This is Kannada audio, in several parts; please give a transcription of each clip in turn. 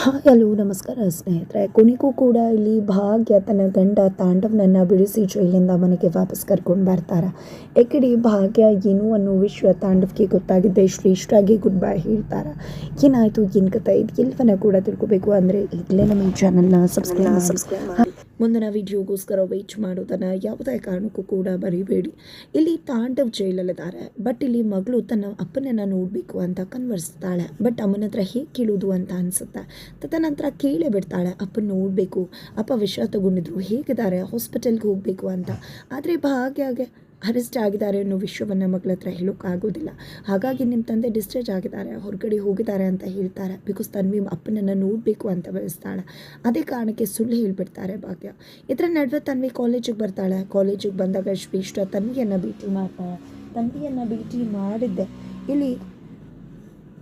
ಹಾಯ್ ಹಲೋ, ನಮಸ್ಕಾರ ಸ್ನೇಹಿತರೆ. ಕೊನೆಗೂ ಕೂಡ ಇಲ್ಲಿ ಭಾಗ್ಯ ತನ್ನ ಗಂಡ ತಾಂಡವನನ್ನು ಬಿಡಿಸಿ ಜೈಲಿಂದ ಮನೆಗೆ ವಾಪಸ್ ಕರ್ಕೊಂಡು ಬರ್ತಾರೆ. ಏಕಡಿ ಭಾಗ್ಯ ಏನು ಅನ್ನೋ ವಿಶ್ವ ತಾಂಡವಕ್ಕೆ ಗೊತ್ತಾಗಿದ್ದೆ ಶ್ರೇಷ್ಠಾಗಿ ಗುಡ್ ಬೈ ಹೇಳ್ತಾರೆ. ಏನಾಯಿತು, ಏನು ಕಥೆ? ಇದು ಎಲ್ಲವನ್ನ ಕೂಡ ತಿಳ್ಕೊಬೇಕು. ಅಂದರೆ ಈಗಲೇ ನಮ್ಮ ಈ ಚಾನಲ್ನ ಸಬ್ಸ್ಕ್ರೈಬ್ ಸಬ್ಸ್ಕ್ರೈಬ್ ಮುಂದಿನ ವಿಡಿಯೋಗೋಸ್ಕರ ವೆಯ್ಟ್ ಮಾಡೋದನ್ನು ಯಾವುದೇ ಕಾರಣಕ್ಕೂ ಕೂಡ ಬರಿಬೇಡಿ ಇಲ್ಲಿ ತಾಂಡವ್ ಜೈಲಲ್ಲಿದ್ದಾರೆ. ಬಟ್ ಇಲ್ಲಿ ಮಗಳು ತನ್ನ ಅಪ್ಪನನ್ನು ನೋಡಬೇಕು ಅಂತ ಕನ್ವರ್ಸ್ತಾಳೆ ಬಟ್ ಅಮ್ಮನ ಹತ್ರ ಹೇಗೆ ಕೇಳೋದು ಅಂತ ಅನಿಸುತ್ತೆ? ತದನಂತರ ಕೇಳೇ ಬಿಡ್ತಾಳೆ. ಅಪ್ಪನ ನೋಡಬೇಕು. ಅಪ್ಪ ವಿಷ ತಗೊಂಡಿದ್ರು. ಹೇಗಿದ್ದಾರೆ? ಹಾಸ್ಪಿಟಲ್ಗೆ ಹೋಗಬೇಕು ಅಂತ. ಆದರೆ ಭಾಗ್ಯಾಗೆ ಅರೆಸ್ಟ್ ಆಗಿದ್ದಾರೆ ಅನ್ನೋ ವಿಷಯವನ್ನು ಮಗಳ ಹತ್ರ ಹೇಳೋಕ್ಕಾಗೋದಿಲ್ಲ ಹಾಗಾಗಿ ನಿಮ್ಮ ತಂದೆ ಡಿಸ್ಚಾರ್ಜ್ ಆಗಿದ್ದಾರೆ, ಹೊರಗಡೆ ಹೋಗಿದ್ದಾರೆ ಅಂತ ಹೇಳ್ತಾರೆ. ಬಿಕಾಸ್ ತನ್ವಿ ಅಪ್ಪನನ್ನು ನೋಡಬೇಕು ಅಂತ ಬಯಸ್ತಾಳೆ. ಅದೇ ಕಾರಣಕ್ಕೆ ಸುಳ್ಳು ಹೇಳಿಬಿಡ್ತಾರೆ ಭಾಗ್ಯ. ಇದರ ನಡುವೆ ತನ್ವಿ ಕಾಲೇಜಿಗೆ ಬರ್ತಾಳೆ. ಕಾಲೇಜಿಗೆ ಬಂದಾಗ ಶ್ರೇಷ್ಠ ತನ್ವಿಯನ್ನು ಭೇಟಿ ಮಾಡ್ತಾಳೆ. ತನ್ವಿಯನ್ನು ಭೇಟಿ ಮಾಡಿದ್ದೆ. ಇಲ್ಲಿ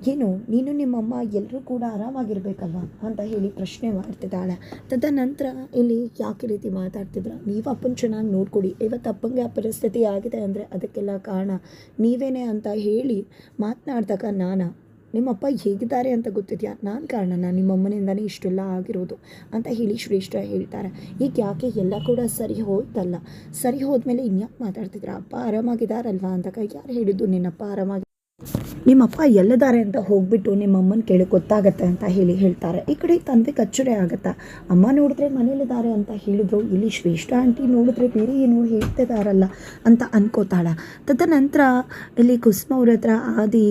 ಏನು, ನೀನು ನಿಮ್ಮಮ್ಮ ಎಲ್ಲರೂ ಕೂಡ ಆರಾಮಾಗಿರ್ಬೇಕಲ್ವ? ಅಂತ ಹೇಳಿ ಪ್ರಶ್ನೆ ಮಾಡ್ತಿದ್ದಾಳೆ. ತದನಂತರ ಇಲ್ಲಿ ಯಾಕೆ ರೀತಿ ಮಾತಾಡ್ತಿದ್ರ? ನೀವು ಅಪ್ಪನ ಚೆನ್ನಾಗಿ ನೋಡ್ಕೊಡಿ. ಇವತ್ತು ಅಪ್ಪಂಗೆ ಆ ಪರಿಸ್ಥಿತಿ ಆಗಿದೆ ಅಂದರೆ ಅದಕ್ಕೆಲ್ಲ ಕಾರಣ ನೀವೇನೇ ಅಂತ ಹೇಳಿ ಮಾತನಾಡಿದಾಗ ನಾನು, ನಿಮ್ಮಪ್ಪ ಹೇಗಿದ್ದಾರೆ ಅಂತ ಗೊತ್ತಿದೆಯಾ? ನಾನು ಕಾರಣನ ನಿಮ್ಮಮ್ಮನಿಂದನೇ ಇಷ್ಟೆಲ್ಲ ಆಗಿರೋದು ಅಂತ ಹೇಳಿ ಶ್ರೇಷ್ಠ ಹೇಳ್ತಾರೆ. ಈಗ ಯಾಕೆ ಎಲ್ಲ ಕೂಡ ಸರಿ ಹೋಯ್ತಲ್ಲ? ಸರಿ ಹೋದ್ಮೇಲೆ ಇನ್ಯಾಕೆ ಮಾತಾಡ್ತಿದ್ರ? ಅಪ್ಪ ಆರಾಮಾಗಿದ್ದಾರಲ್ವಾ ಅಂದಾಗ ಯಾರು ಹೇಳಿದ್ದು? ನಿನ್ನಪ್ಪ ಆರಾಮಾಗಿ ನಿಮ್ಮಪ್ಪ ಎಲ್ಲಿದ್ದಾರೆ ಅಂತ ಹೋಗ್ಬಿಟ್ಟು ನಿಮ್ಮ ಅಮ್ಮನ ಕೇಳಿ ಗೊತ್ತಾಗತ್ತೆ ಅಂತ ಹೇಳಿ ಹೇಳ್ತಾರೆ. ಈ ಕಡೆ ತಂದೆ ಕಚ್ಚುರೆ ಆಗತ್ತಾ? ಅಮ್ಮ ನೋಡಿದ್ರೆ ಮನೇಲಿದ್ದಾರೆ ಅಂತ ಹೇಳಿದ್ರು. ಇಲ್ಲಿ ಶ್ರೇಷ್ಠ ಆಂಟಿ ನೋಡಿದ್ರೆ ಬೇರೆ ಏನು ಹೇಳ್ತಿದಾರಲ್ಲ ಅಂತ ಅನ್ಕೋತಾಳ. ತದನಂತರ ಇಲ್ಲಿ ಕುಸುಮ ಅವ್ರ ಹತ್ರ ಆದಿ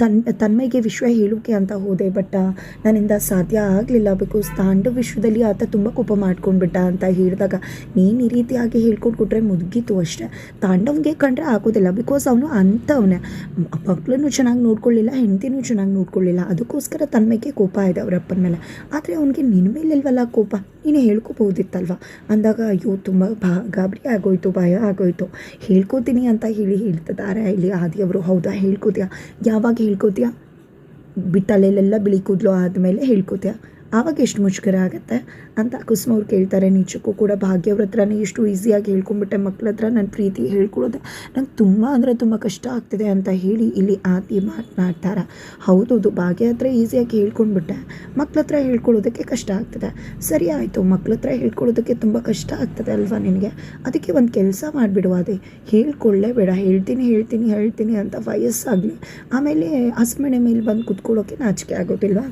ತನ್ ತನ್ಮೆಗೆ ವಿಶ್ವ ಹೇಳೋಕೆ ಅಂತ ಹೋದೆ ಬಟ್ ನನ್ನಿಂದ ಸಾಧ್ಯ ಆಗಲಿಲ್ಲ ಬಿಕಾಸ್ ತಾಂಡು ವಿಶ್ವದಲ್ಲಿ ಆತ ತುಂಬ ಕೋಪ ಮಾಡ್ಕೊಂಡ್ಬಿಟ್ಟ ಅಂತ ಹೇಳಿದಾಗ ನೀನು ಈ ರೀತಿಯಾಗಿ ಹೇಳ್ಕೊಂಡು ಕೊಟ್ರೆ ಮುದುಗಿತು ಅಷ್ಟೇ. ತಾಂಡವ್ಗೆ ಕಂಡ್ರೆ ಆಗೋದಿಲ್ಲ ಬಿಕಾಸ್ ಅವನು ಅಂಥವನೇ ಮಕ್ಕಳನ್ನು ಚೆನ್ನಾಗಿ ನೋಡ್ಕೊಳ್ಳಿಲ್ಲ, ಹೆಂಡ್ತಿನೂ ಚೆನ್ನಾಗಿ ನೋಡ್ಕೊಳ್ಳಿಲ್ಲ. ಅದಕ್ಕೋಸ್ಕರ ತನ್ಮೈಕೆ ಕೋಪ ಇದೆ ಅವ್ರ ಅಪ್ಪನ ಮೇಲೆ. ಆದರೆ ಅವನಿಗೆ ನಿನ್ನ ಮೇಲಿಲ್ವಲ್ಲ ಕೋಪ? ನೀನು ಹೇಳ್ಕೊಬೋದಿತ್ತಲ್ವ ಅಂದಾಗ, ಅಯ್ಯೋ, ತುಂಬ ಭಾ, ಗಾಬರಿ ಆಗೋಯ್ತು, ಭಯ ಆಗೋಯ್ತು. ಹೇಳ್ಕೊತೀನಿ ಅಂತ ಹೇಳಿ ಹೇಳ್ತಿದ್ದಾರೆ ಇಲ್ಲಿ ಆದಿಯವರು ಹೌದಾ? ಹೇಳ್ಕೋತೀಯಾ? ಯಾವಾಗ ಹೇಳ್ಕೋತೀಯಾ? ಬಿಟ್ಟಲೆಲ್ಲ ಬಿಳಿ ಕೂದಲು ಆದಮೇಲೆ ಹೇಳ್ಕೋತೀಯಾ? ಆವಾಗ ಎಷ್ಟು ಮುಷ್ಕರ ಆಗುತ್ತೆ ಅಂತ ಕುಸುಮ ಅವ್ರು ಕೇಳ್ತಾರೆ. ನಿಜಕ್ಕೂ ಕೂಡ ಭಾಗ್ಯವ್ರ ಹತ್ರನೇ ಎಷ್ಟು ಈಸಿಯಾಗಿ ಹೇಳ್ಕೊಂಡ್ಬಿಟ್ಟೆ ಮಕ್ಳ ಹತ್ರ ನನ್ನ ಪ್ರೀತಿ ಹೇಳ್ಕೊಳ್ಳೋದೆ ನಂಗೆ ತುಂಬ ಅಂದರೆ ತುಂಬ ಕಷ್ಟ ಆಗ್ತಿದೆ ಅಂತ ಹೇಳಿ ಇಲ್ಲಿ ಆತಿ ಮಾತನಾಡ್ತಾರೆ. ಹೌದೌದು ಭಾಗ್ಯ ಹತ್ರ ಈಸಿಯಾಗಿ ಹೇಳ್ಕೊಂಡ್ಬಿಟ್ಟೆ. ಮಕ್ಳ ಹತ್ರ ಹೇಳ್ಕೊಳ್ಳೋದಕ್ಕೆ ಕಷ್ಟ ಆಗ್ತದೆ. ಸರಿ ಆಯಿತು, ಮಕ್ಳ ಹತ್ರ ಹೇಳ್ಕೊಳ್ಳೋದಕ್ಕೆ ತುಂಬ ಕಷ್ಟ ಆಗ್ತದೆ ಅಲ್ವಾ ನಿನಗೆ? ಅದಕ್ಕೆ ಒಂದು ಕೆಲಸ ಮಾಡಿಬಿಡುವ ಅದೇ ಹೇಳ್ಕೊಳ್ಳೇ ಬೇಡ, ಹೇಳ್ತೀನಿ ಹೇಳ್ತೀನಿ ಹೇಳ್ತೀನಿ ಅಂತ ವಯಸ್ಸಾಗಲಿ. ಆಮೇಲೆ ಹಸ್ಮಣೆ ಮೇಲೆ ಬಂದು ಕುತ್ಕೊಳ್ಳೋಕೆ ನಾಚಿಕೆ ಆಗೋದಿಲ್ವಾ?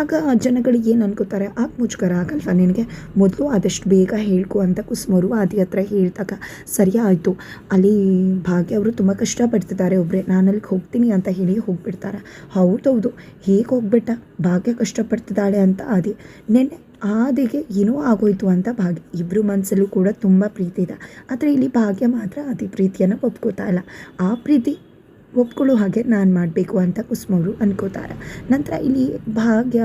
ಆಗ ಜನಗಳಿಗೆ ಏನು ಅನ್ಕೋತಾರೆ. ಆಗ ಮುಜುಗರ, ಆಗಲ್ವ ನಿನಗೆ? ಮೊದಲು ಆದಷ್ಟು ಬೇಗ ಹೇಳ್ಕೊ ಅಂತ ಕುಸುಮರು ಆದಿ ಹತ್ರ ಹೇಳಿದಾಗ, ಸರಿ ಆಯಿತು. ಅಲ್ಲಿ ಭಾಗ್ಯ ಅವರು ತುಂಬ ಕಷ್ಟಪಡ್ತಿದ್ದಾರೆ ಒಬ್ಬರೇ ನಾನು ಅಲ್ಲಿಗೆ ಹೋಗ್ತೀನಿ ಅಂತ ಹೇಳಿ ಹೋಗ್ಬಿಡ್ತಾರೆ. ಹೌದೌದು ಹೇಗೆ ಹೋಗ್ಬಿಟ್ಟ? ಭಾಗ್ಯ ಕಷ್ಟಪಡ್ತಿದ್ದಾಳೆ ಅಂತ ಆದಿ. ನೆನ್ನೆ ಆದಿಗೆ ಏನೋ ಆಗೋಯ್ತು ಅಂತ ಭಾಗ್ಯ. ಇಬ್ಬರು ಮನಸ್ಸಲ್ಲೂ ಕೂಡ ತುಂಬ ಪ್ರೀತಿ ಇದೆ. ಆದರೆ ಇಲ್ಲಿ ಭಾಗ್ಯ ಮಾತ್ರ ಅತಿ ಪ್ರೀತಿಯನ್ನು ಒಪ್ಕೋತಾ ಇಲ್ಲ. ಆ ಪ್ರೀತಿ ಒಪ್ಕೊಳ್ಳೋ ಹಾಗೆ ನಾನು ಮಾಡಬೇಕು ಅಂತ ಕುಸುಮವರು ಅನ್ಕೋತಾರೆ. ನಂತರ ಇಲ್ಲಿ ಭಾಗ್ಯ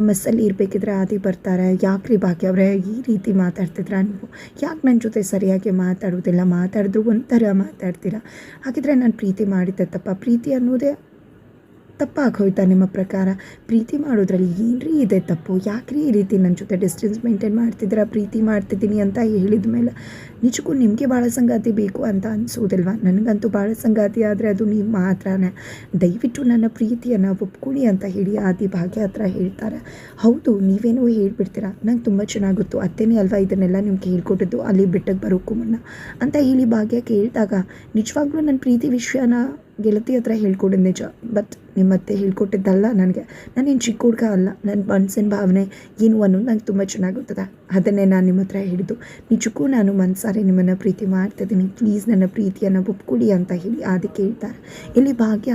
ಮೆಸ್ಸಲ್ಲಿ ಇರಬೇಕಿದ್ರೆ ಆದಿ ಬರ್ತಾರೆ. ಯಾಕ್ರಿ ಭಾಗ್ಯ ಅವರೇ? ಈ ರೀತಿ ಮಾತಾಡ್ತಿದ್ರ ನೀವು. ಯಾಕೆ ನನ್ನ ಜೊತೆ ಸರಿಯಾಗಿ ಮಾತಾಡೋದಿಲ್ಲ? ಮಾತಾಡಿದ್ರು ಒಂಥರ ಮಾತಾಡ್ತೀರಾ? ಹಾಗಿದ್ರೆ ನಾನು ಪ್ರೀತಿ ಮಾಡಿದ್ದೆ ತಪ್ಪ. ಪ್ರೀತಿ ಅನ್ನೋದೇ ತಪ್ಪಾಗೋಯ್ತಾ ನಿಮ್ಮ ಪ್ರಕಾರ? ಪ್ರೀತಿ ಮಾಡೋದ್ರಲ್ಲಿ ಏನ್ರಿ ಇದೆ ತಪ್ಪು? ಯಾಕ್ರಿ ಈ ರೀತಿ ನನ್ನ ಜೊತೆ ಡಿಸ್ಟೆನ್ಸ್ ಮೇಂಟೈನ್ ಮಾಡ್ತಿದ್ದೀರಾ? ಪ್ರೀತಿ ಮಾಡ್ತಿದ್ದೀನಿ ಅಂತ ಹೇಳಿದ ಮೇಲೆ ನಿಜಕ್ಕೂ ನಿಮಗೆ ಭಾಳ ಸಂಗಾತಿ ಬೇಕು ಅಂತ ಅನಿಸೋದಿಲ್ವಾ? ನನಗಂತೂ ಭಾಳ ಸಂಗಾತಿ ಆದರೆ ಅದು ನೀವು ಮಾತ್ರನೇ. ದಯವಿಟ್ಟು ನನ್ನ ಪ್ರೀತಿಯನ್ನು ಒಪ್ಕೊಳ್ಳಿ ಅಂತ ಹೇಳಿ ಆದಿ ಭಾಗ್ಯ ಹತ್ರ ಹೇಳ್ತಾರೆ. ಹೌದು, ನೀವೇನೋ ಹೇಳ್ಬಿಡ್ತೀರಾ? ನಂಗೆ ತುಂಬ ಚೆನ್ನಾಗುತ್ತು. ಅತ್ತೇನೆ ಅಲ್ವಾ ಇದನ್ನೆಲ್ಲ ನಿಮ್ಗೆ ಹೇಳ್ಕೊಟ್ಟಿದ್ದು? ಅಲ್ಲಿ ಬಿಟ್ಟಕ್ಕೆ ಬರೋಕ್ಕೂ ಮುನ್ನ ಅಂತ ಹೇಳಿ ಭಾಗ್ಯ ಕೇಳಿದಾಗ ನಿಜವಾಗ್ಲೂ ನನ್ನ ಪ್ರೀತಿ ವಿಷಯನ ಗೆಳತಿ ಹತ್ರ ಹೇಳ್ಕೊಡೋದು ನಿಜ. ಬಟ್ ನಿಮ್ಮತ್ತೆ ಹೇಳ್ಕೊಟ್ಟಿದ್ದಲ್ಲ ನನಗೆ. ನಾನೇನು ಚಿಕ್ಕ ಹುಡುಗ ಅಲ್ಲ, ನನ್ನ ಮನಸ್ಸಿನ ಭಾವನೆ ಏನು ಅನ್ನೋದು ನಂಗೆ ತುಂಬ ಚೆನ್ನಾಗಿ ಗೊತ್ತದ ಅದನ್ನೇ ನಾನು ನಿಮ್ಮ ಹತ್ರ ಹಿಡಿದು ನಿಜಕ್ಕೂ ನಾನು ಮನಸಾರೆ ನಿಮ್ಮನ್ನು ಪ್ರೀತಿ ಮಾಡ್ತಿದ್ದೀನಿ ಪ್ಲೀಸ್ ನನ್ನ ಪ್ರೀತಿಯನ್ನು ಒಪ್ಕೊಡಿ ಅಂತ ಹೇಳಿ ಅದಕ್ಕೆ ಹೇಳ್ತಾರೆ ಇಲ್ಲಿ ಭಾಗ್ಯ,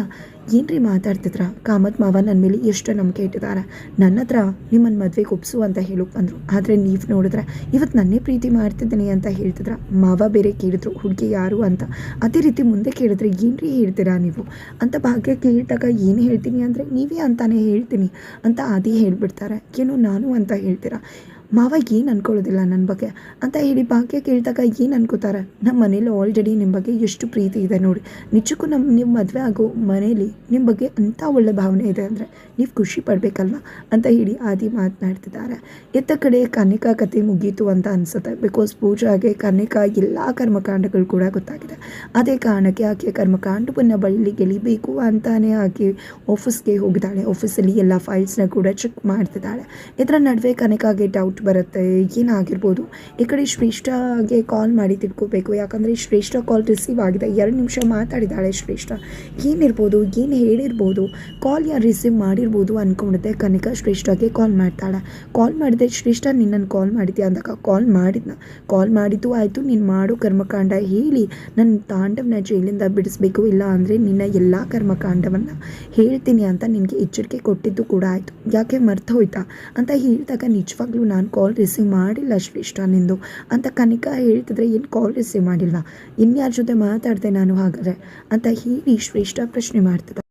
ಏನ್ರಿ ಮಾತಾಡ್ತಿದ್ರ? ಕಾಮತ್ ಮಾವ ನನ್ನ ಮೇಲೆ ಎಷ್ಟು ನಂಬಿಕೆ ಇಟ್ಟಿದ್ದಾರೆ. ನನ್ನ ಹತ್ರ ನಿಮ್ಮನ್ನು ಮದುವೆಗೆ ಒಪ್ಸು ಅಂತ ಹೇಳೋಕೆ ಬಂದರು ಆದರೆ ನೀವು ನೋಡಿದ್ರೆ ಇವತ್ತು ನನ್ನೇ ಪ್ರೀತಿ ಮಾಡ್ತಿದ್ದೀನಿ ಅಂತ ಹೇಳ್ತಿದ್ರ. ಮಾವ ಬೇರೆ ಕೇಳಿದ್ರು, ಹುಡುಗಿ ಯಾರು ಅಂತ. ಅದೇ ರೀತಿ ಮುಂದೆ ಕೇಳಿದ್ರೆ ಏನ್ರಿ ಹೇಳ್ತೀರಾ ನೀವು? ಅಂತ ಭಾಗ್ಯ ಕೇಳಿದಾಗ ಏನು ಹೇಳ್ತೀನಿ ಅಂದರೆ ನೀವೇ ಅಂತಾನೆ ಹೇಳ್ತೀನಿ ಅಂತ ಆದಿ ಹೇಳಿಬಿಡ್ತಾರೆ. ಏನು ನಾನು ಅಂತ ಹೇಳ್ತೀರಾ? ಮಾವ ಏನು ಅನ್ಕೊಳ್ಳೋದಿಲ್ಲ ನನ್ನ ಬಗ್ಗೆ? ಅಂತ ಹೇಳಿ ಭಾಗ್ಯ ಕೇಳಿದಾಗ ಏನು ಅನ್ಕೋತಾರೆ? ನಮ್ಮ ಮನೇಲಿ ಆಲ್ರೆಡಿ ನಿಮ್ಮ ಬಗ್ಗೆ ಎಷ್ಟು ಪ್ರೀತಿ ಇದೆ ನೋಡಿ. ನಿಜಕ್ಕೂ ನಮ್ಮ ನಿಮ್ಮ ಮದುವೆ ಆಗೋ ಮನೇಲಿ ನಿಮ್ಮ ಬಗ್ಗೆ ಅಂಥ ಒಳ್ಳೆ ಭಾವನೆ ಇದೆ ಅಂದರೆ ನೀವು ಖುಷಿ ಪಡಬೇಕಲ್ವ? ಅಂತ ಹೇಳಿ ಆದಿ ಮಾತನಾಡ್ತಿದ್ದಾರೆ. ಎತ್ತ ಕಡೆ ಕನಿಕಾ ಕಥೆ ಮುಗೀತು ಅಂತ ಅನಿಸುತ್ತೆ. ಬಿಕಾಸ್ ಪೂಜಾಗೆ ಕನ್ನಿಕಾ ಎಲ್ಲ ಕರ್ಮಕಾಂಡಗಳು ಕೂಡ ಗೊತ್ತಾಗಿದೆ. ಅದೇ ಕಾರಣಕ್ಕೆ ಆಕೆ ಕರ್ಮಕಾಂಡವನ್ನು ಬಳ್ಳಿ ಗೆಲಿಬೇಕು ಅಂತಾನೆ ಆಕೆ ಆಫೀಸ್ಗೆ ಹೋಗಿದ್ದಾಳೆ. ಆಫೀಸಲ್ಲಿ ಎಲ್ಲ ಫೈಲ್ಸ್ನ ಕೂಡ ಚೆಕ್ ಮಾಡ್ತಿದ್ದಾಳೆ. ಇದರ ನಡುವೆ ಕನಿಕಾಗೆ ಡೌಟ್ ಬರುತ್ತೆ ಏನಾಗಿರ್ಬೋದು ಈ ಕಡೆ ಶ್ರೇಷ್ಠಗೆ ಕಾಲ್ ಮಾಡಿ ತಿಳ್ಕೋಬೇಕು. ಯಾಕಂದರೆ ಶ್ರೇಷ್ಠ ಕಾಲ್ ರಿಸೀವ್ ಆಗಿದೆ. ಎರಡು ನಿಮಿಷ ಮಾತಾಡಿದ್ದಾಳೆ ಶ್ರೇಷ್ಠ. ಏನಿರ್ಬೋದು, ಏನು ಹೇಳಿರ್ಬೋದು ಕಾಲ್ ಯಾರು ರಿಸೀವ್ ಮಾಡಿರ್ಬೋದು ಅಂದ್ಕೊಂಡಿದ್ದೆ ಕನಿಕ ಶ್ರೇಷ್ಠಗೆ ಕಾಲ್ ಮಾಡ್ತಾಳೆ. ಕಾಲ್ ಮಾಡಿದೆ, ಶ್ರೇಷ್ಠ ನಿನ್ನನ್ನು ಕಾಲ್ ಮಾಡಿದ್ಯಾ? ಅಂದಾಗ ಕಾಲ್ ಮಾಡಿದ್ನ. ಕಾಲ್ ಮಾಡಿದ್ದು ಆಯಿತು. ನೀನು ಮಾಡೋ ಕರ್ಮಕಾಂಡ ಹೇಳಿ. ನನ್ನ ತಾಂಡವನ ಜೈಲಿಂದ ಬಿಡಿಸ್ಬೇಕು. ಇಲ್ಲ ಅಂದರೆ ನಿನ್ನ ಎಲ್ಲ ಕರ್ಮಕಾಂಡವನ್ನು ಹೇಳ್ತೀನಿ ಅಂತ ನಿನಗೆ ಎಚ್ಚರಿಕೆ ಕೊಟ್ಟಿದ್ದು ಕೂಡ ಆಯಿತು. ಯಾಕೆ ಮರ್ತು ಹೋಯ್ತಾ? ಅಂತ ಹೇಳಿದಾಗ ನಿಜವಾಗ್ಲೂ ನಾನು ಕಾಲ್ ರಿಸೀವ್ ಮಾಡಿಲ್ಲ ಶ್ರೇಷ್ಠ ನಿಂದು ಅಂತ ಕನಿಕಾ ಹೇಳ್ತಿದ್ರೆ ಏನು ಕಾಲ್ ರಿಸೀವ್ ಮಾಡಿಲ್ಲ. ಇನ್ಯಾರ ಜೊತೆ ಮಾತಾಡಿದೆ ನಾನು ಹಾಗಾದ್ರೆ? ಅಂತ ಹೇಳಿ ಶ್ರೇಷ್ಠ ಪ್ರಶ್ನೆ ಮಾಡ್ತಿದ್ದ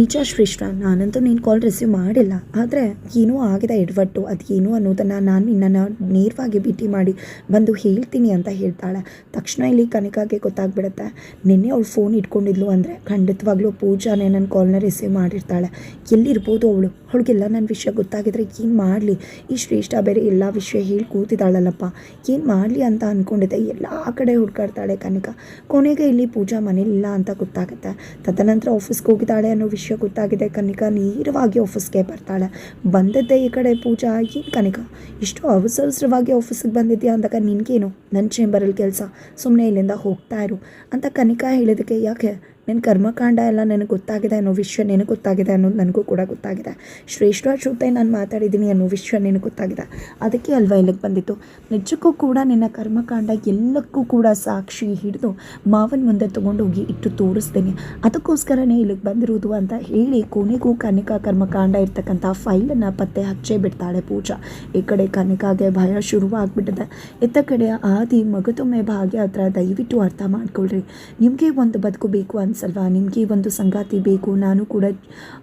ನಿಜ ಶ್ರೇಷ್ಠ, ನಾನಂತೂ ನೀನು ಕಾಲ್ ರಿಸೀವ್ ಮಾಡಿಲ್ಲ. ಆದರೆ ಏನೋ ಆಗಿದೆ ಎಡವಟ್ಟು, ಅದು ಏನೋ ಅನ್ನೋದನ್ನು ನಾನು ನಿನ್ನನ್ನು ನೇರವಾಗಿ ಭೇಟಿ ಮಾಡಿ ಬಂದು ಹೇಳ್ತೀನಿ ಅಂತ ಹೇಳ್ತಾಳೆ. ತಕ್ಷಣ ಇಲ್ಲಿ ಕನಕಾಗೆ ಗೊತ್ತಾಗ್ಬಿಡುತ್ತೆ. ನಿನ್ನೆ ಅವಳು ಫೋನ್ ಇಟ್ಕೊಂಡಿದ್ಲು ಅಂದರೆ ಖಂಡಿತವಾಗ್ಲೂ ಪೂಜಾನೇ ನನ್ನ ಕಾಲ್ನ ರಿಸೀವ್ ಮಾಡಿರ್ತಾಳೆ. ಎಲ್ಲಿರ್ಬೋದು ಅವಳು? ಅವಳಿಗೆಲ್ಲ ನನ್ನ ವಿಷಯ ಗೊತ್ತಾಗಿದ್ರೆ ಏನು ಮಾಡಲಿ? ಈ ಶ್ರೇಷ್ಠ ಬೇರೆ ಎಲ್ಲ ವಿಷಯ ಹೇಳಿ ಕೂತಿದ್ದಾಳಲ್ಲಪ್ಪ. ಏನು ಮಾಡಲಿ ಅಂತ ಅಂದ್ಕೊಂಡಿದ್ದೆ ಎಲ್ಲ ಕಡೆ ಹುಡ್ಕಾಡ್ತಾಳೆ ಕನಕ. ಕೊನೆಗೆ ಇಲ್ಲಿ ಪೂಜಾ ಮನೇಲಿಲ್ಲ ಅಂತ ಗೊತ್ತಾಗುತ್ತೆ. ತದನಂತರ ಆಫೀಸ್ಗೆ ಹೋಗಿದ್ದಾಳೆ ಅನ್ನೋ ವಿಷಯ ಗೊತ್ತಾಗಿದೆ. ಕನಿಕಾ ನೇರವಾಗಿ ಆಫೀಸ್ಗೆ ಬರ್ತಾಳೆ. ಬಂದದ್ದೇ ಈ ಕಡೆ ಪೂಜಾ. ಏನು ಕನಿಕಾ? ಇಷ್ಟು ಅವಸರ ಅವಸರವಾಗಿ ಆಫೀಸಿಗೆ ಬಂದಿದ್ಯಾ ಅಂದಾಗ ನಿನಗೇನು? ನನ್ನ ಚೇಂಬರಲ್ಲಿ ಕೆಲಸ. ಸುಮ್ಮನೆ ಇಲ್ಲಿಂದ ಹೋಗ್ತಾ ಇರು. ಅಂತ ಕನಿಕಾ ಹೇಳಿದಕ್ಕೆ ಯಾಕೆ ನಿನ್ನ ಕರ್ಮಕಾಂಡ ಎಲ್ಲ ನನಗೆ ಗೊತ್ತಾಗಿದೆ ಅನ್ನೋ ವಿಷಯ ನಿನಗೆ ಗೊತ್ತಾಗಿದೆ ಅನ್ನೋದು ನನಗೂ ಕೂಡ ಗೊತ್ತಾಗಿದೆ. ಶ್ರೇಷ್ಠ ಜೊತೆ ನಾನು ಮಾತಾಡಿದ್ದೀನಿ ಅನ್ನೋ ವಿಷಯ ನಿನಗೆ ಗೊತ್ತಾಗಿದೆ. ಅದಕ್ಕೆ ಅಲ್ವಾ ಇಲ್ಲಿಗೆ ಬಂದಿತ್ತು ನಿಜಕ್ಕೂ ಕೂಡ ನಿನ್ನ ಕರ್ಮಕಾಂಡ ಎಲ್ಲಕ್ಕೂ ಕೂಡ ಸಾಕ್ಷಿ ಹಿಡಿದು ಮಾವನ ಮುಂದೆ ತೊಗೊಂಡೋಗಿ ಇಟ್ಟು ತೋರಿಸ್ತೀನಿ. ಅದಕ್ಕೋಸ್ಕರನೇ ಇಲ್ಲಿಗೆ ಬಂದಿರೋದು ಅಂತ ಹೇಳಿ ಕೊನೆಗೂ ಕನಿಕಾ ಕರ್ಮಕಾಂಡ ಇರ್ತಕ್ಕಂಥ ಫೈಲನ್ನು ಪತ್ತೆ ಹಚ್ಚೇ ಬಿಡ್ತಾಳೆ ಪೂಜಾ. ಈ ಕಡೆ ಕನಿಕಾಗೆ ಭಯ ಶುರುವಾಗ್ಬಿಟ್ಟಿದೆ. ಇತ್ತ ಕಡೆ ಆದಿ ಮಗದೊಮ್ಮೆ ಭಾಗ್ಯ ಹತ್ರ ದಯವಿಟ್ಟು ಅರ್ಥ ಮಾಡ್ಕೊಳ್ರಿ. ನಿಮಗೆ ಒಂದು ಬದುಕು ಬೇಕು ಅನ್ಸಲ್ವಾ? ನಿಮಗೆ ಒಂದು ಸಂಗಾತಿ ಬೇಕು, ನಾನು ಕೂಡ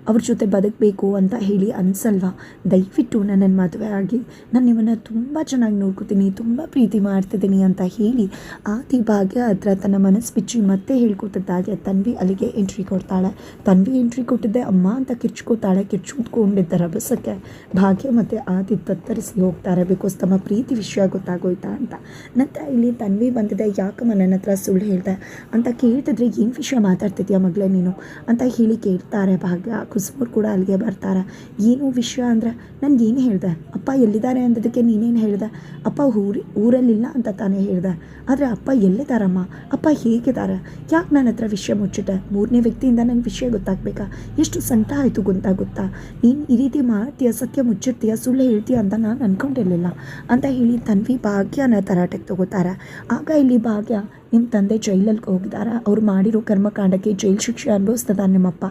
ಅವ್ರ ಜೊತೆ ಬದುಕಬೇಕು ಅಂತ ಹೇಳಿ ಅನ್ಸಲ್ವಾ? ದಯವಿಟ್ಟು ನನ್ನನ್ನು ಮದುವೆ ಆಗಿ ನಾನು ನಿಮ್ಮನ್ನು ತುಂಬ ಚೆನ್ನಾಗಿ ನೋಡ್ಕೋತೀನಿ, ತುಂಬ ಪ್ರೀತಿ ಮಾಡ್ತಿದ್ದೀನಿ ಅಂತ ಹೇಳಿ ಆದಿ ಭಾಗ್ಯ ಹತ್ರ ತನ್ನ ಮನಸ್ಸು ಬಿಚ್ಚಿ ಮತ್ತೆ ಹೇಳ್ಕೊತಿದ್ದಾಗೆ ತನ್ವಿ ಅಲ್ಲಿಗೆ ಎಂಟ್ರಿ ಕೊಡ್ತಾಳೆ. ತನ್ವಿ ಎಂಟ್ರಿ ಕೊಟ್ಟಿದ್ದೆ, ಅಮ್ಮ ಅಂತ ಕಿರ್ಚ್ಕೋತಾಳೆ ಕಿರ್ಚ್ಕೊಂಡಿದ್ದ ರಭಸಕ್ಕೆ ಭಾಗ್ಯ ಮತ್ತು ಆದಿ ತತ್ತರಿಸಿ ಹೋಗ್ತಾರೆ. ಬಿಕಾಸ್ ತಮ್ಮ ಪ್ರೀತಿ ವಿಷಯ ಗೊತ್ತಾಗೋಯ್ತಾ ಅಂತ. ನಂತರ ಇಲ್ಲಿ ತನ್ವಿ ಬಂದಿದೆ, ಯಾಕಮ್ಮ ನನ್ನ ಹತ್ರ ಸುಳ್ಳು ಹೇಳ್ದೆ ಅಂತ ಕೇಳ್ತಿದ್ರೆ ಏನು ವಿಷಯ ಮಾತಾಡ್ತಿದ್ಯಾ ಮಗಳೇ ನೀನು? ಅಂತ ಹೇಳಿ ಕೇಳ್ತಾರೆ ಭಾಗ್ಯ. ಕುಸುಮೂರು ಕೂಡ ಅಲ್ಲಿಗೆ ಬರ್ತಾರೆ. ಏನು ವಿಷಯ ಅಂದರೆ ನನಗೇನು ಹೇಳಿದೆ? ಅಪ್ಪ ಎಲ್ಲಿದ್ದಾರೆ ಅಂದದಕ್ಕೆ ನೀನೇನು ಹೇಳಿದೆ? ಅಪ್ಪ ಊರಿ, ಊರಲ್ಲಿಲ್ಲ ಅಂತ ತಾನೇ ಹೇಳಿದೆ. ಆದರೆ ಅಪ್ಪ ಎಲ್ಲಿದ್ದಾರಮ್ಮ? ಅಪ್ಪ ಹೇಗಿದ್ದಾರೆ? ಯಾಕೆ ನನ್ನ ಹತ್ರ ವಿಷಯ ಮುಚ್ಚಿಟ್ಟೆ? ಮೂರನೇ ವ್ಯಕ್ತಿಯಿಂದ ನನಗೆ ವಿಷಯ ಗೊತ್ತಾಗಬೇಕಾ? ಎಷ್ಟು ಸಂಟ ಆಯಿತು ಗೊತ್ತಾ ಗೊತ್ತಾ ನೀನು ಈ ರೀತಿ ಮಾಡ್ತೀಯ? ಸತ್ಯ ಮುಚ್ಚಿರ್ತೀಯ ಸುಳ್ಳು ಹೇಳ್ತೀಯ ಅಂತ ನಾನು ಅಂದ್ಕೊಂಡಿರಲಿಲ್ಲ ಅಂತ ಹೇಳಿ ತನ್ವಿ ಭಾಗ್ಯನ ತರಾಟೆಗೆ ತಗೋತಾರೆ. ಆಗ ಇಲ್ಲಿ ಭಾಗ್ಯ ನಿಮ್ಮ ತಂದೆ ಜೈಲಲ್ಲಿ ಹೋಗಿದ್ದಾರೆ ಅವ್ರು ಮಾಡಿರೋ ಕರ್ಮಕಾಂಡಕ್ಕೆ ಜೈಲು ಶಿಕ್ಷೆ ಅನುಭವಿಸ್ತದ ನಿಮ್ಮಪ್ಪ?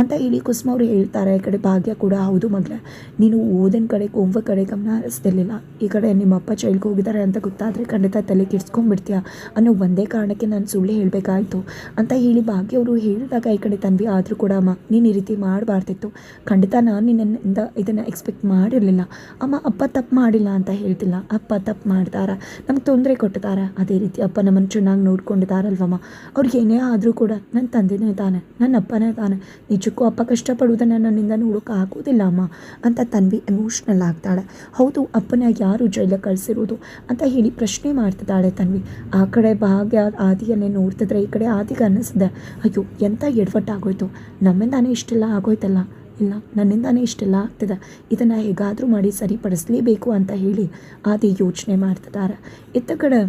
ಅಂತ ಹೇಳಿ ಕುಸುಮ ಅವರು ಹೇಳ್ತಾರೆ, ಈ ಕಡೆ ಭಾಗ್ಯ ಕೂಡ ಹೌದು ಮಗಳೇ ನೀನು ಓದಿನ ಕಡೆ ಕೊಂಬ ಕಡೆ ಗಮನ ಹರಿಸ್ತಿರ್ಲಿಲ್ಲ. ಈ ಕಡೆ ನಿಮ್ಮಪ್ಪ ಚೈಲ್ಗೆ ಹೋಗಿದ್ದಾರೆ ಅಂತ ಗೊತ್ತಾದರೆ ಖಂಡಿತ ತಲೆ ಕೆಡ್ಸ್ಕೊಂಡ್ಬಿಡ್ತೀಯ. ಅನ್ನೋ ಒಂದೇ ಕಾರಣಕ್ಕೆ ನಾನು ಸುಳ್ಳು ಹೇಳಬೇಕಾಯ್ತು ಅಂತ ಹೇಳಿ ಭಾಗ್ಯ ಅವರು ಹೇಳಿದಾಗ ಈ ಕಡೆ ತನ್ವಿ ಆದರೂ ಕೂಡ, ಅಮ್ಮ, ನೀನು ಈ ರೀತಿ ಮಾಡಬಾರ್ದಿತ್ತು. ಖಂಡಿತ ನಾನು ನಿನ್ನಿಂದ ಇದನ್ನು ಎಕ್ಸ್ಪೆಕ್ಟ್ ಮಾಡಿರಲಿಲ್ಲ. ಅಮ್ಮ, ಅಪ್ಪ ತಪ್ಪು ಮಾಡಿಲ್ಲ ಅಂತ ಹೇಳ್ತಿಲ್ಲ. ಅಪ್ಪ ತಪ್ಪು ಮಾಡ್ತಾರ. ನಮ್ಗೆ ತೊಂದರೆ ಕೊಟ್ಟಿದ್ದಾರೆ ಅದೇ ರೀತಿ ಅಪ್ಪ ನಮ್ಮನ್ನು ಚೆನ್ನಾಗಿ ನೋಡ್ಕೊಂಡಿದ್ದಾರಲ್ವಮ್ಮ ಅವ್ರಿಗೆ ಏನೇ ಆದರೂ ಕೂಡ ನನ್ನ ತಂದೆನೇ ತಾನೆ. ನನ್ನ ಅಪ್ಪನೇ ತಾನೆ. ನಿಜಕ್ಕೂ ಅಪ್ಪ ಕಷ್ಟಪಡುವುದನ್ನು ನನ್ನಿಂದ ನೋಡೋಕೆ ಆಗೋದಿಲ್ಲ, ಅಮ್ಮ ಅಂತ ತನ್ವಿ ಎಮೋಷ್ನಲ್ ಆಗ್ತಾಳೆ. ಹೌದು, ಅಪ್ಪನ ಯಾರು ಜೈಲಿಗೆ ಕಳಿಸಿರೋದು ಅಂತ ಹೇಳಿ ಪ್ರಶ್ನೆ ಮಾಡ್ತಿದ್ದಾಳೆ ತನ್ವಿ. ಆ ಕಡೆ ಭಾಗ್ಯ, ಆದಿಯನ್ನೇ ನೋಡ್ತಿದ್ರೆ ಈ ಕಡೆ ಆದಿಗೆ ಅನ್ನಿಸಿದೆ ಅಯ್ಯೋ ಎಂಥ ಎಡವಟ್ಟಾಗೋಯ್ತು. ನಮ್ಮಿಂದಾನೇ ಇಷ್ಟೆಲ್ಲ ಆಗೋಯ್ತಲ್ಲ? ಇಲ್ಲ, ನನ್ನಿಂದಾನೇ ಇಷ್ಟೆಲ್ಲ ಆಗ್ತಿದೆ. ಇದನ್ನು ಹೇಗಾದರೂ ಮಾಡಿ ಸರಿಪಡಿಸಲೇಬೇಕು ಅಂತ ಹೇಳಿ ಆದಿ ಯೋಚನೆ ಮಾಡ್ತಿದ್ದಾರೆ. ಇತ್ತ ಕಡೆ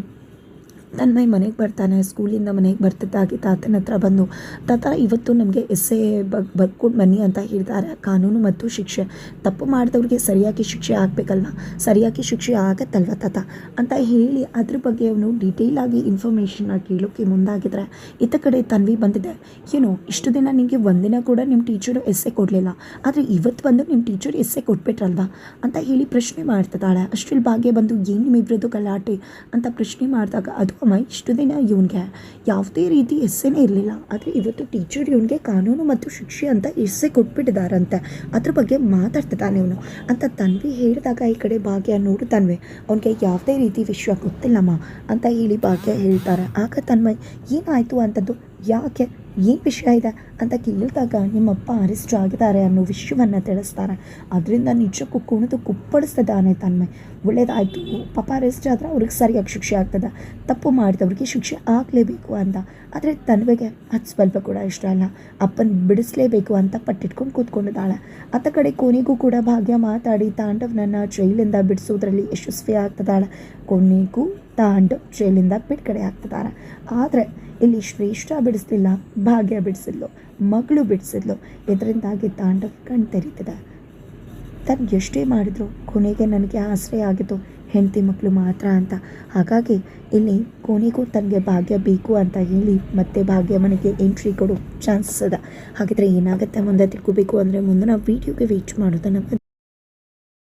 ತನ್ಮಯ್ ಮನೆಗೆ ಬರ್ತಾನೆ, ಸ್ಕೂಲಿಂದ ಮನೆಗೆ ಬರ್ತಿದ್ದಾಗಿ ತಾತನ ಹತ್ರ ಬಂದು, ತಾತ, ಇವತ್ತು ನಮಗೆ ಎಸ್ ಎ ಬಗ್ ಬರ್ಕೊಂಡು ಬನ್ನಿ ಅಂತ ಹೇಳ್ತಾರೆ. ಕಾನೂನು ಮತ್ತು ಶಿಕ್ಷೆ. ತಪ್ಪು ಮಾಡಿದವ್ರಿಗೆ ಸರಿಯಾಗಿ ಶಿಕ್ಷೆ ಆಗಬೇಕಲ್ವ? ಸರಿಯಾಗಿ ಶಿಕ್ಷೆ ಆಗತ್ತಲ್ವ ತಾತ? ಅಂತ ಹೇಳಿ ಅದ್ರ ಬಗ್ಗೆ ಅವನು ಡೀಟೇಲ್ ಆಗಿ ಇನ್ಫಾರ್ಮೇಷನ್ನ ಕೇಳೋಕ್ಕೆ ಮುಂದಾಗಿದ್ರೆ ಇತ್ತ ಕಡೆ ತನ್ವಿ ಬಂದಿದೆ. ಏನು, ಇಷ್ಟು ದಿನ ನಿಮಗೆ ಒಂದಿನ ಕೂಡ ನಿಮ್ಮ ಟೀಚರು ಎಸ್ಸೆ ಕೊಡಲಿಲ್ಲ. ಆದರೆ ಇವತ್ತು ಬಂದು ನಿಮ್ಮ ಟೀಚರ್ ಎಸ್ಸೆ ಕೊಟ್ಬಿಟ್ರಲ್ವಾ? ಅಂತ ಹೇಳಿ ಪ್ರಶ್ನೆ ಮಾಡ್ತಿದ್ದಾಳೆ. ಅಷ್ಟ್ರಲ್ಲಿ ಭಾಗ್ಯ ಬಂದು, ಏನು ನಿಮ್ಮಿಬ್ರದ್ದು ಗಲಾಟೆ? ಅಂತ ಪ್ರಶ್ನೆ ಮಾಡಿದಾಗ, ಅದು ಪಾಪಮ್ಮ ಇಷ್ಟು ದಿನ ಇವನಿಗೆ ಯಾವುದೇ ರೀತಿ ಎಸ್ಸೆನೇ ಇರಲಿಲ್ಲ. ಆದರೆ ಇವತ್ತು ಟೀಚರ್ ಇವನಿಗೆ ಕಾನೂನು ಮತ್ತು ಶಿಕ್ಷೆ ಅಂತ ಎಸ್ಸೆ ಕೊಟ್ಬಿಟ್ಟಿದ್ದಾರಂತೆ ಅದ್ರ ಬಗ್ಗೆ ಮಾತಾಡ್ತಿದ್ದಾನೆ ಇವನು. ಅಂತ ತನ್ವಿ ಹೇಳಿದಾಗ ಈ ಕಡೆ ಭಾಗ್ಯ ನೋಡು ತನ್ವಿ ಅವನಿಗೆ ಯಾವುದೇ ರೀತಿ ವಿಷಯ ಗೊತ್ತಿಲ್ಲಮ್ಮ ಅಂತ ಹೇಳಿ ಭಾಗ್ಯ ಹೇಳ್ತಾರೆ. ಆಗ ತನ್ಮಯ್ ಏನಾಯಿತು ಅಂತದ್ದು? ಯಾಕೆ ಏನು ವಿಷಯ ಇದೆ ಅಂತ ಕೇಳಿದಾಗ ನಿಮ್ಮಪ್ಪ ಅರೆಸ್ಟ್ ಆಗಿದ್ದಾರೆ ಅನ್ನೋ ವಿಷಯವನ್ನು ತಿಳಿಸ್ತಾರೆ. ಅದರಿಂದ ನಿಜಕ್ಕೂ ಕುಣಿದು ಕುಪ್ಪಡಿಸ್ತದಾನೆ ತನ್ಮೆ. ಒಳ್ಳೇದಾಯಿತು. ಪಾಪ ಅರೆಸ್ಟ್ ಆದರೆ ಅವ್ರಿಗೆ ಸರಿಯಾಗಿ ಶಿಕ್ಷೆ ಆಗ್ತದೆ. ತಪ್ಪು ಮಾಡಿದವ್ರಿಗೆ ಶಿಕ್ಷೆ ಆಗಲೇಬೇಕು ಅಂತ ಆದರೆ ತನ್ವೆಗೆ ಅದು ಸ್ವಲ್ಪ ಕೂಡ ಇಷ್ಟ ಅಲ್ಲ ಅಪ್ಪನ ಬಿಡಿಸ್ಲೇಬೇಕು ಅಂತ ಪಟ್ಟಿಟ್ಕೊಂಡು ಕೂತ್ಕೊಂಡಿದ್ದಾಳೆ. ಅತ್ತ ಕಡೆ ಕೊನೆಗೂ ಕೂಡ ಭಾಗ್ಯ ಮಾತಾಡಿ ತಾಂಡವ್ನನ್ನು ಜೈಲಿಂದ ಬಿಡಿಸೋದ್ರಲ್ಲಿ ಯಶಸ್ವಿ ಆಗ್ತದಾಳೆ ಕೊನೆಗೂ ತಾಂಡವ್ ಜೈಲಿಂದ ಬಿಡುಗಡೆ ಆಗ್ತಿದ್ದಾರೆ. ಆದರೆ ಇಲ್ಲಿ ಶ್ರೇಷ್ಠ ಬಿಡಿಸ್ಲಿಲ್ಲ, ಭಾಗ್ಯ ಬಿಡಿಸಿದ್ಲು, ಮಗಳು ಬಿಡಿಸಿದ್ಲು. ಇದರಿಂದಾಗಿ ತಾಂಡವ್ ಕಣ್ ತೆರೀತದೆ ತನ್ನ ಎಷ್ಟೇ ಮಾಡಿದ್ರು ಕೊನೆಗೆ ನನಗೆ ಆಶ್ರಯ ಆಗಿತ್ತು ಹೆಂಡತಿ ಮಕ್ಕಳು ಮಾತ್ರ ಅಂತ. ಹಾಗಾಗಿ ಇಲ್ಲಿ ಕೊನೆಗೂ ತನಗೆ ಭಾಗ್ಯ ಬೇಕು ಅಂತ ಹೇಳಿ ಮತ್ತೆ ಭಾಗ್ಯ ಮನೆಗೆ ಎಂಟ್ರಿ ಕೊಡೋ ಚಾನ್ಸಸ್ ಅದ ಹಾಗಿದ್ರೆ ಏನಾಗುತ್ತೆ ಮುಂದೆ ತಿಳ್ಕೋಬೇಕು ಅಂದರೆ ಮುಂದಿನ ವೀಡಿಯೋಗೆ ವೀಚ್ ಮಾಡೋದನ್ನು